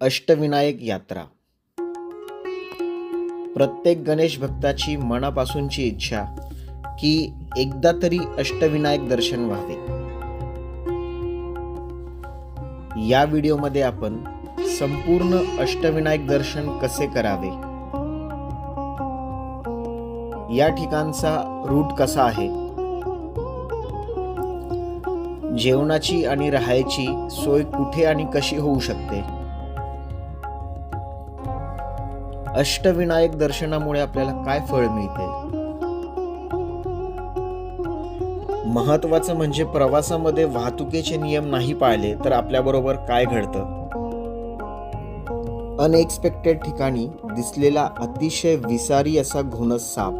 अष्टविनायक यात्रा. प्रत्येक गणेश भक्ताची मनापासूनची इच्छा की एकदा तरी अष्टविनायक दर्शन व्हावे. या व्हिडिओमध्ये आपण संपूर्ण अष्टविनायक दर्शन कसे करावे? या ठिकाणचा रूट कसा आहे? जेवणाची आणि राहायची सोय कुठे आणि कशी होऊ शकते? अष्टविनायक दर्शनामुळे आपल्याला काय फळ मिळते? महत्वाचं म्हणजे प्रवासामध्ये वाहतुकीचे नियम नाही पाळले तर आपल्याबरोबर काय घडतं? अनएक्सपेक्टेड ठिकाणी दिसलेला अतिशय विसारी असा घोणस साप.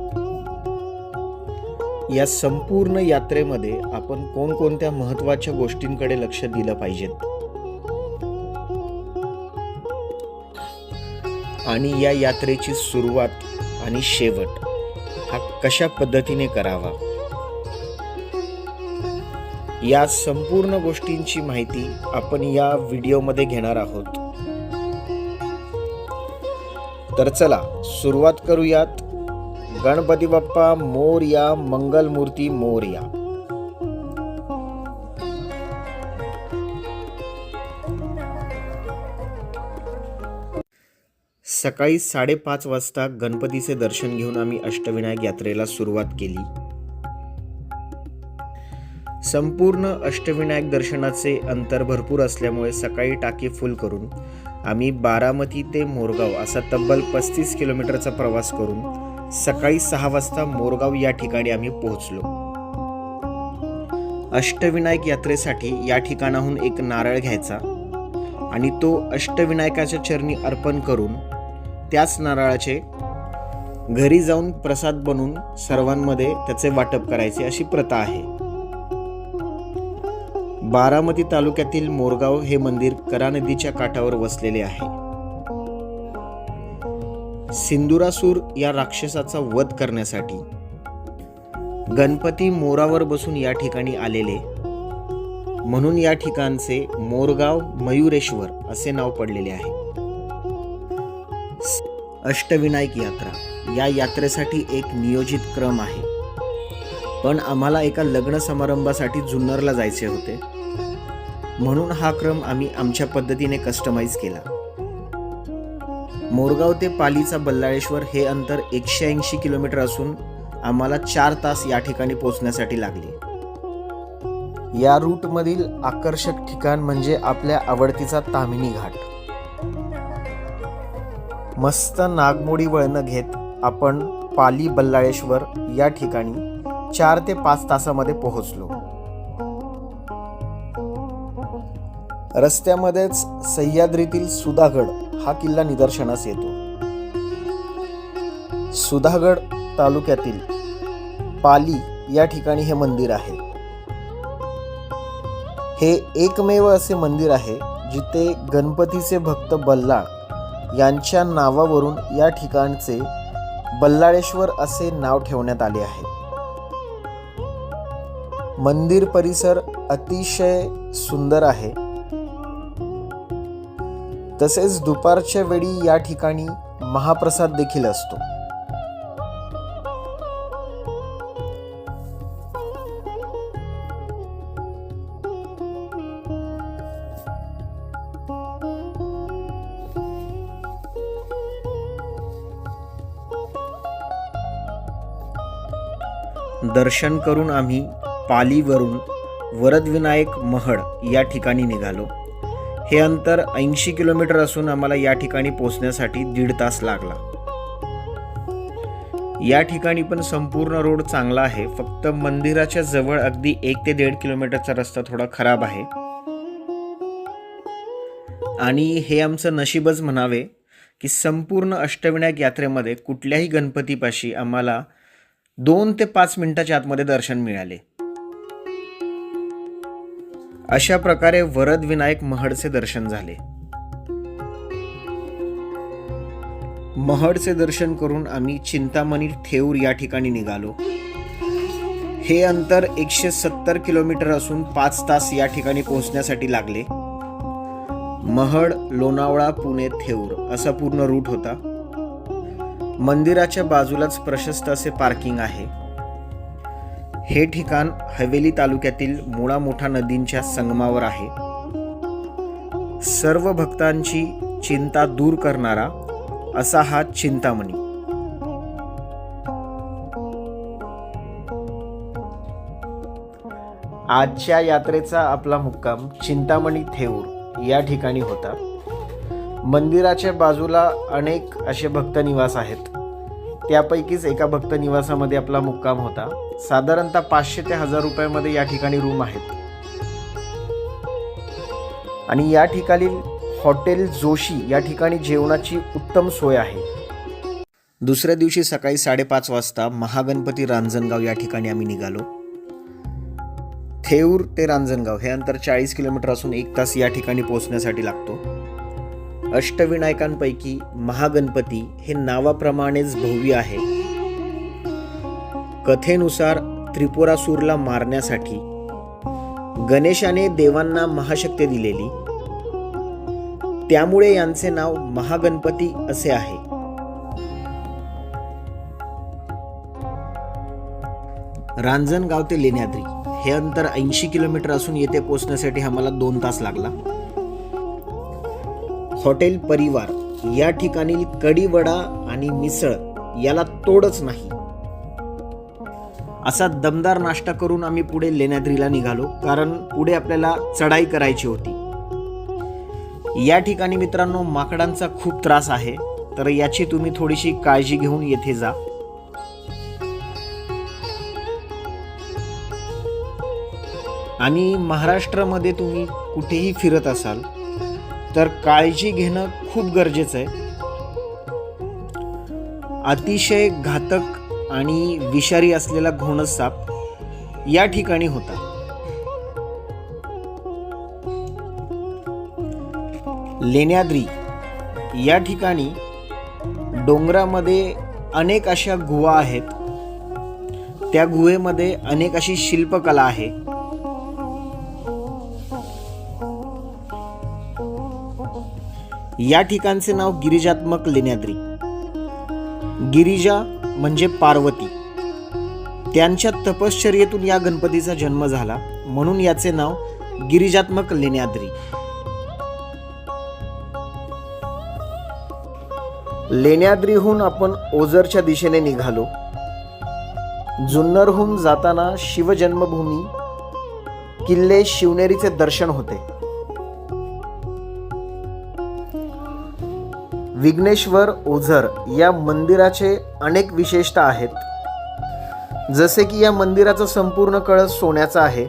या संपूर्ण यात्रेमध्ये आपण कोणकोणत्या महत्त्वाच्या गोष्टींकडे लक्ष दिलं पाहिजेत? आणि या यात्रेची सुरुवात आणि शेवट हा कशा पद्धतीने करावा? या संपूर्ण गोष्टींची माहिती आपण या व्हिडिओमध्ये घेणार आहोत. तर चला सुरुवात करूयात. गणपती बाप्पा मोरया मंगलमूर्ती मोरया. सकाळी साडेपाच वाजता गणपतीचे दर्शन घेऊन आम्ही अष्टविनायक यात्रेला सुरुवात केली. संपूर्ण अष्टविनायक दर्शनाचे अंतर भरपूर असल्यामुळे सकाळी टाकी फुल करून आम्ही बारामती ते मोरगाव असा तब्बल पस्तीस किलोमीटरचा प्रवास करून सकाळी सहा वाजता मोरगाव या ठिकाणी आम्ही पोहोचलो. अष्टविनायक यात्रेसाठी या ठिकाणाहून एक नारळ घ्यायचा आणि तो अष्टविनायकाच्या चरणी अर्पण करून त्याच नारळाचे घरी जाऊन प्रसाद बनवून सर्वांमध्ये त्याचे वाटप करायचे अशी प्रथा आहे. बारामती तालुक्यातील मोरगाव हे मंदिर करा नदीच्या काठावर वसलेले आहे. सिंदुरासूर या राक्षसाचा वध करण्यासाठी गणपती मोरावर बसून या ठिकाणी आलेले म्हणून या ठिकाणचे मोरगाव मयुरेश्वर असे नाव पडलेले आहे. अष्टविनायक यात्रा. या यात्रेसाठी एक नियोजित क्रम आहे. पण आम्हाला एका लग्न समारंभासाठी जुन्नरला जायचे होते. म्हणून हा क्रम आम्ही आमच्या पद्धतीने कस्टमाइज केला. मोरगाव ते पालीचा बल्लाळेश्वर हे अंतर एकशे ऐंशी किलोमीटर असून आम्हाला चार तास या ठिकाणी पोहोचण्यासाठी लागले. या रूटमधील आकर्षक ठिकाण म्हणजे आपल्या आवडतीचा तामिनी घाट. मस्त नागमोडी वळणं घेत आपण पाली बल्लाळेश्वर या ठिकाणी चार ते पाच तासामध्ये पोहोचलो. रस्त्यामध्येच सह्याद्रीतील सुधागड हा किल्ला निदर्शनास येतो. सुधागड तालुक्यातील पाली या ठिकाणी हे मंदिर आहे. हे एकमेव असे मंदिर आहे जिथे गणपतीचे भक्त बल्लाळ यांच्या नावावरून या ठिकाणचे बल्लाळेश्वर असे नाव ठेवण्यात आले आहे. मंदिर परिसर अतिशय सुंदर आहे. तसेच दुपारच्या वेळी या ठिकाणी महाप्रसाद देखील असतो. दर्शन करून आम्ही पालीवरून वरदविनायक महड या ठिकाणी निघालो. हे अंतर ऐंशी किलोमीटर असून आम्हाला या ठिकाणी पोचण्यासाठी दीड तास लागला. या ठिकाणी पण संपूर्ण रोड चांगला आहे. फक्त मंदिराच्या जवळ अगदी एक ते दीड किलोमीटरचा रस्ता थोडा खराब आहे. आणि हे आमचं नशीबच म्हणावे की संपूर्ण अष्टविनायक यात्रेमध्ये कुठल्याही गणपतीपाशी आम्हाला दोन ते पाच मिनिटाच्या आतमध्ये दर्शन मिळाले. अशा प्रकारे वरद विनायक महडचे दर्शन झाले. महडचे दर्शन करून आम्ही चिंतामणी थेऊर या ठिकाणी निघालो. हे अंतर एकशे सत्तर किलोमीटर असून पाच तास या ठिकाणी पोहोचण्यासाठी लागले. महड लोणावळा पुणे थेऊर असा पूर्ण रूट होता. मंदिराच्या बाजूलाच प्रशस्त असे पार्किंग आहे. हे ठिकाण हवेली तालुक्यातील मुळा मोठा नदींच्या संगमावर आहे. सर्व भक्तांची चिंता दूर करणारा असा हा चिंतामणी. आजच्या यात्रेचा आपला मुक्काम चिंतामणी थेऊर या ठिकाणी होता. मंदिराच्या बाजूला अनेक असे भक्त निवास आहेत. त्यापैकीच एका भक्त निवासामध्ये आपला मुक्काम होता. साधारणतः पाचशे ते हजार रुपयामध्ये या ठिकाणी रूम आहेत. आणि या ठिकाणी हॉटेल जोशी या ठिकाणी जेवणाची उत्तम सोय आहे. दुसऱ्या दिवशी सकाळी साडेपाच वाजता महागणपती रांजणगाव या ठिकाणी आम्ही निघालो. थेऊर ते रांजणगाव हे अंतर चाळीस किलोमीटर असून एक तास या ठिकाणी पोहोचण्यासाठी लागतो. अष्टविनायकांपैकी महागणपती हे नावाप्रमाणेच भव्य आहे. कथेनुसार त्रिपुरासूरला मारण्यासाठी गणेशाने देवांना महाशक्ती दिलेली. त्यामुळे यांचे नाव महागणपती असे आहे. रांजणगाव ते लेण्याद्री हे अंतर ऐंशी किलोमीटर असून येथे पोहोचण्यासाठी आम्हाला दोन तास लागला. हॉटेल परिवार या ठिकाणी कडीवडा आणि मिसळ याला तोडच नाही. असा दमदार नाश्ता करून आम्ही पुढे लेण्याद्रीला निघालो कारण पुढे आपल्याला चढाई करायची होती. या ठिकाणी मित्रांनो माकडांचा खूप त्रास आहे तर याची तुम्ही थोडीशी काळजी घेऊन येथे जा. आणि महाराष्ट्रामध्ये तुम्ही कुठेही फिरत असाल तर काळजी घेणं खूप गरजेचं आहे. अतिशय घातक आणि विषारी असलेला घोणस साप या ठिकाणी होता. लेण्याद्री या ठिकाणी डोंगरामध्ये अनेक अशा गुहा आहेत. त्या गुहेमध्ये अनेक अशी शिल्पकला आहे. या ठिकाणचे नाव गिरिजात्मक लेण्याद्री. गिरिजा म्हणजे पार्वती. त्यांच्या तपश्चर्येतून या गणपतीचा जन्म झाला म्हणून याचे नाव गिरिजात्मक लेण्याद्री. लेण्याद्रीहून आपण ओझरच्या दिशेने निघालो. जुन्नरहून जाताना शिवजन्मभूमी किल्ले शिवनेरीचे दर्शन होते. विघ्नेश्वर ओझर या मंदिराचे अनेक विशेषता आहेत. जसे की या मंदिराचा संपूर्ण कळस सोन्याचा आहे.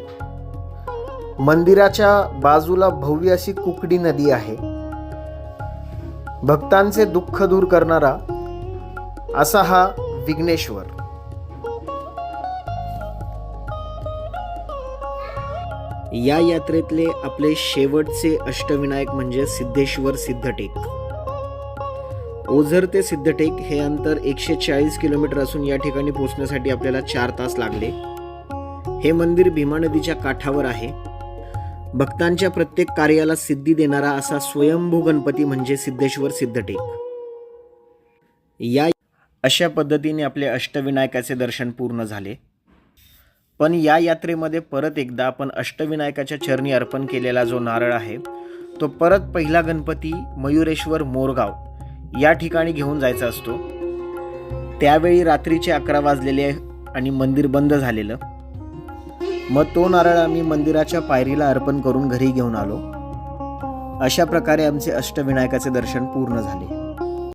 मंदिराच्या बाजूला भव्य अशी कुकडी नदी आहे. भक्तांचे दुःख दूर करणारा असा हा विघ्नेश्वर. या यात्रेतले आपले शेवटचे अष्टविनायक म्हणजे सिद्धेश्वर सिद्धटेक. ओझर ते सिद्धटेक हे अंतर एकशे चाळीस किलोमीटर असून या ठिकाणी पोहोचण्यासाठी आपल्याला चार तास लागले. हे मंदिर भीमा नदीच्या काठावर आहे. भक्तांच्या प्रत्येक कार्याला सिद्धी देणारा असा स्वयंभू गणपती म्हणजे सिद्धेश्वर सिद्धटेक. या अशा पद्धतीने आपले अष्टविनायकाचे दर्शन पूर्ण झाले. पण या यात्रेमध्ये परत एकदा आपण अष्टविनायकाच्या चरणी अर्पण केलेला जो नारळ आहे तो परत पहिला गणपती मयुरेश्वर मोरगाव या ठिकाणी घेऊन जायचा असतो. त्यावेळी रात्रीचे अकरा वाजलेले आणि मंदिर बंद झालेलं. मग तो नारळ आम्ही मंदिराच्या पायरीला अर्पण करून घरी घेऊन आलो. अशा प्रकारे आमचे अष्टविनायकाचे दर्शन पूर्ण झाले.